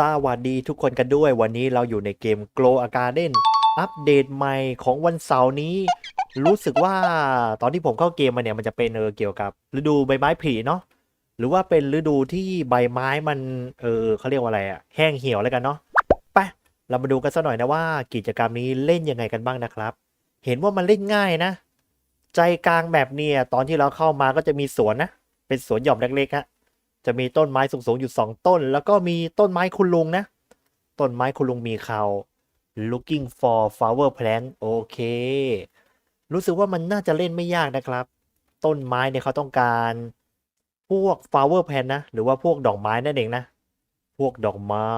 สวัสดีทุกคนกันด้วยวันนี้เราอยู่ในเกม Glow a Garden อัปเดตใหม่ของวันเสาร์นี้ รู้สึกว่าตอนที่ผมเข้าเกมมาเนี่ยมันจะเป็นเออเกี่ยวกับฤดูใบไม้ผลิเนาะหรือว่าเป็นฤดูที่ใบไม้มันเออเขาเรียกว่าอะไรอะแห้งเหี่ยวแล้วกันเนาะไปเรามาดูกันสักหน่อยนะว่ากิจกรรมนี้เล่นยังไงกันบ้างนะครับ เห็นว่ามันเล่นง่ายนะ ใจกลางแบบเนี่ยตอนที่เราเข้ามาก็จะมีสวนนะเป็นสวนหย่อมเล็กๆฮะ จะมีต้นไม้สูงๆอยู่สองต้น แล้วก็มีต้นไม้คุณลุงนะ ต้นไม้คุณลุงมีเขา looking for flower plant โอเค รู้สึกว่ามันน่าจะเล่นไม่ยากนะครับ ต้นไม้เนี่ยเขาต้องการพวก flower plant นะ หรือว่าพวกดอกไม้นั่นเองนะ พวกดอกไม้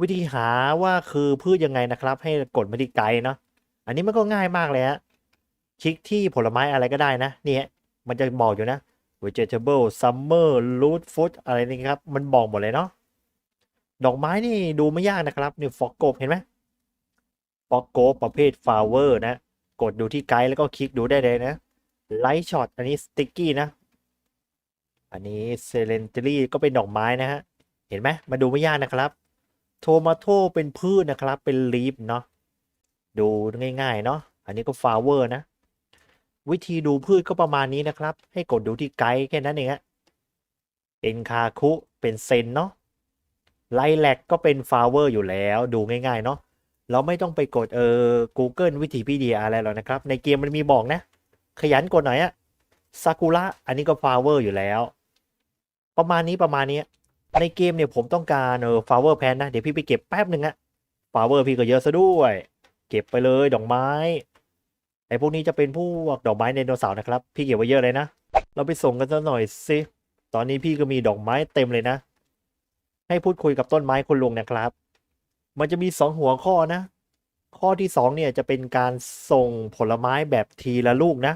วิธีหาว่าคือพืชยังไงนะครับ ให้กดมาที่ไกด์เนาะ อันนี้มันก็ง่ายมากเลยฮะ คลิกที่ผลไม้อะไรก็ได้นะเนี่ยมันจะบอกอยู่นะ vegetable summer root food อะไรนี่ครับ มันบอกหมดเลยเนาะดอกไม้นี่ดูไม่ยากนะครับนี่ฟอกโกบเห็นไหมฟอกโกบประเภท flower นะ กดดูที่ไกด์แล้วก็คลิกดูได้เลยนะ light shot อันนี้ sticky นะ อันนี้ celentary ก็เป็นดอกไม้นะฮะ เห็นไหมมาดูไม่ยากนะครับ โทมาโตเป็นพืชนะครับ เป็น leaf เนาะ ดูง่ายๆเนาะ อันนี้ก็ flower นะ วิธีดูพืชก็ประมาณนี้นะครับ ให้กดดูที่ไกด์แค่นั้นเองฮะเอ็นคาคุเป็นเซนเนาะไลแลกก็เป็นฟลาเวอร์อยู่แล้วดูง่ายๆเนาะเราไม่ต้องไปกดเออ Google วิธีพีเดียอะไรหรอกนะครับ ในเกมมันมีบอกนะ ขยันกดหน่อยอะซากุระอันนี้ก็ฟลาเวอร์อยู่แล้ว ประมาณนี้ประมาณนี้ ในเกมเนี่ยผมต้องการเออฟลาเวอร์แพนนะ เดี๋ยวพี่ไปเก็บแป๊บหนึ่งอะฟลาเวอร์พี่ก็เยอะซะด้วย เก็บไปเลยดอกไม้ ไอ้พวกนี้จะเป็นพวกดอกไม้ไดโนเสาร์นะครับ พี่เก็บไว้เยอะเลยนะ เราไปส่งกันสักหน่อยสิตอนนี้พี่ก็มีดอกไม้เต็มเลยนะ ให้พูดคุยกับต้นไม้คุณลุงนะครับ มันจะมีสองหัวข้อนะ ข้อที่สองเนี่ยจะเป็นการส่งผลไม้แบบทีละลูกนะ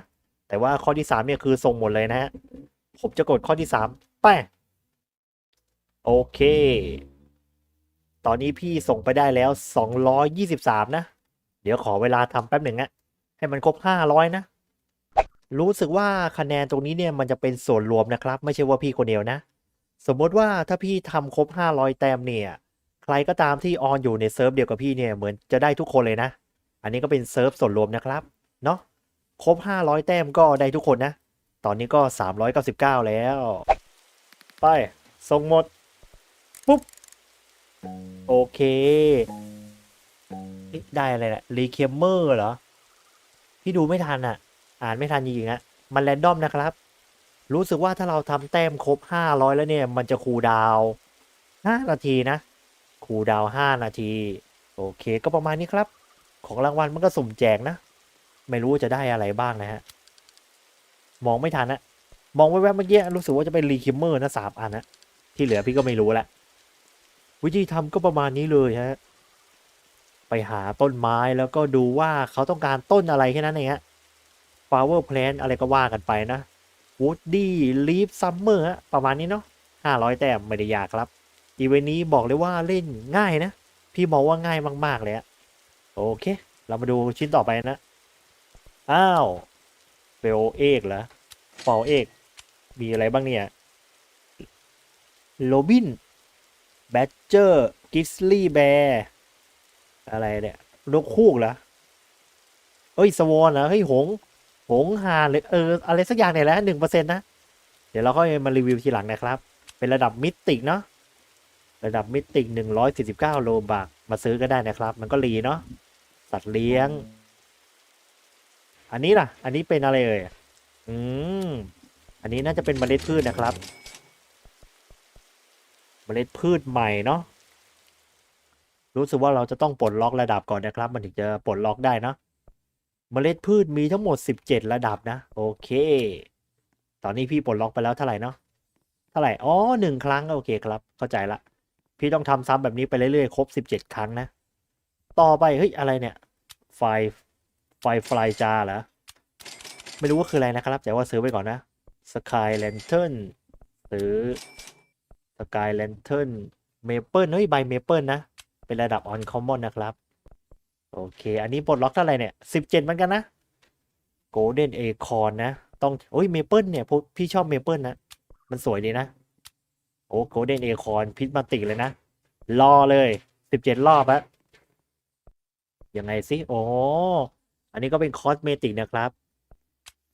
แต่ว่าข้อที่สามเนี่ยคือส่งหมดเลยนะฮะ ผมจะกดข้อที่สามไปโอเค ตอนนี้พี่ส่งไปได้แล้ว 223 นะ เดี๋ยวขอเวลาทำแป๊บหนึ่งอะ ให้มันครบ 500 นะ รู้สึกว่าคะแนนตรงนี้เนี่ยมันจะเป็นส่วนรวมนะครับ ไม่ใช่ว่าพี่คนเดียวนะ สมมติว่าถ้าพี่ทำครบ 500 แต้มเนี่ย ใครก็ตามที่ออนอยู่ในเซิร์ฟเดียวกับพี่เนี่ยเหมือนจะได้ทุกคนเลยนะ อันนี้ก็เป็นเซิร์ฟส่วนรวมนะครับเนาะครบ 500 แต้มก็ได้ทุกคนนะ ตอนนี้ก็ 399 แล้ว ไปส่งหมด ปุ๊บ โอเค ได้อะไรนะรีเคมเมอร์เหรอ พี่ดูไม่ทันอะ อ่านไม่ทันจริงๆอะมันแรนดอมนะครับ รู้สึกว่าถ้าเราทำแต้มครบ 500 แล้วเนี่ย มันจะคูดาวน์5นาทีนะ คูดาวน์5นาที โอเคก็ประมาณนี้ครับ ของรางวัลมันก็สุ่มแจกนะ ไม่รู้จะได้อะไรบ้างนะฮะ มองไม่ทันนะมองแวบๆเมื่อกี้รู้สึกว่าจะเป็นรีคิมเมอร์นะสามอันนะที่เหลือพี่ก็ไม่รู้ละวิธีทำก็ประมาณนี้เลยฮะ ไปหาต้นไม้แล้วก็ดูว่าเขาต้องการต้นอะไรแค่นั้นเองฮะ flower plant อะไรก็ว่ากันไปนะ woody leaf summer ฮะประมาณนี้เนาะ500 แต้มไม่ได้ยากครับ อีเวนต์นี้บอกเลยว่าเล่นง่ายนะ พี่มองว่าง่ายมาก ๆ เลยอะโอเค เรามาดูชิ้นต่อไปนะ อ้าวเฟลเอกเหรอฟอลเอก มีอะไรบ้างเนี่ยโรบินแบดเจอร์กิสลี่แบร์ อะไรเนี่ยนกคูกเหรอเอ้ยสวอนเหรอเฮ้ยหง หงหาหรือเอออะไรสักอย่างเนี่ยแหละหนึ่งเปอร์เซ็นต์นะ เดี๋ยวเราค่อยมารีวิวทีหลังนะครับ เป็นระดับมิติกเนาะระดับมิติกหนึ่งร้อยสี่สิบเก้าโลบาทมาซื้อก็ได้นะครับ มันก็รีเนาะสัตว์เลี้ยง อันนี้ล่ะ อันนี้เป็นอะไรเอ่ยอืมอันนี้น่าจะเป็นเมล็ดพืชนะครับ เมล็ดพืชใหม่เนาะ รู้สึกว่าเราจะต้องปลดล็อกระดับก่อนนะครับ มันถึงจะปลดล็อกได้นะเมล็ดพืชมีทั้งหมด 17 ระดับนะ โอเค ตอนนี้พี่ปลดล็อกไปแล้วเท่าไหร่เนาะเท่าไหร่อ๋อหนึ่งครั้งโอเคครับ เข้าใจละ พี่ต้องทำซ้ำแบบนี้ไปเรื่อยๆ ครบ 17 ครั้งนะ ต่อไปเฮ้ยอะไรเนี่ยไฟไฟฟลายจาเหรอไม่รู้ว่าคืออะไรนะครับ แต่ว่าซื้อไปก่อนนะ Sky Lantern ซื้อ Sky Lantern Maple เฮ้ยใบ Maple นะ เป็นระดับ Uncommon นะครับ โอเค อันนี้ปลดล็อกเท่าไหร่เนี่ย 17 เหมือนกันนะ Golden Acorn นะ ต้อง โอ้ย Maple เนี่ยพี่ชอบ Maple นะ มันสวยดีนะ โอ้ Golden Acorn พิษมาติเลยนะ รอเลยสิบเจ็ดรอบอะยังไงสิ โอ้ อันนี้ก็เป็นคอสเมติกนะครับ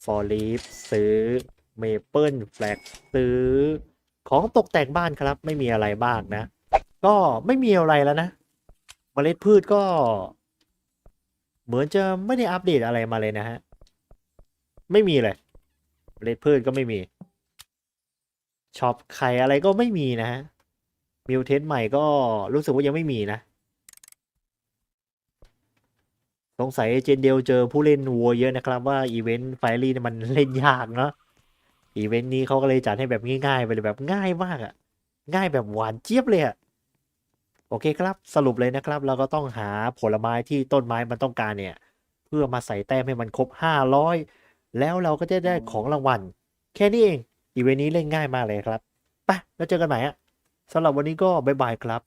ฟอรีฟซื้อเมเปิลแฟลกซื้อของตกแต่งบ้านครับ ไม่มีอะไรบ้างนะ ก็ไม่มีอะไรแล้วนะ มล็ดพืชก็ เหมือนจะไม่ได้อัปเดตอะไรมาเลยนะฮะ ไม่มีเลยเมล็ดพืชก็ไม่มีช็อปไข่อะไรก็ไม่มีนะฮะมิวเทสใหม่ก็รู้สึกว่ายังไม่มีนะ สงสัยเจนเดลเจอผู้เล่นวัวเยอะนะครับว่าอีเวนต์ไฟรี่มันเล่นยากเนาะอีเวนต์นี้เขาก็เลยจัดให้แบบง่ายๆไปเลยแบบง่ายมากอะง่ายแบบหวานเจี๊ยบเลยอะ โอเคครับ สรุปเลยนะครับ เราก็ต้องหาผลไม้ที่ต้นไม้มันต้องการเนี่ย เพื่อมาใส่แต้มให้มันครบ 500 แล้วเราก็จะได้ของรางวัล แค่นี้เอง อีเวนต์นี้เล่นง่ายมากเลยครับไปแล้วเจอกันใหม่อะสำหรับวันนี้ก็บ๊ายบายครับ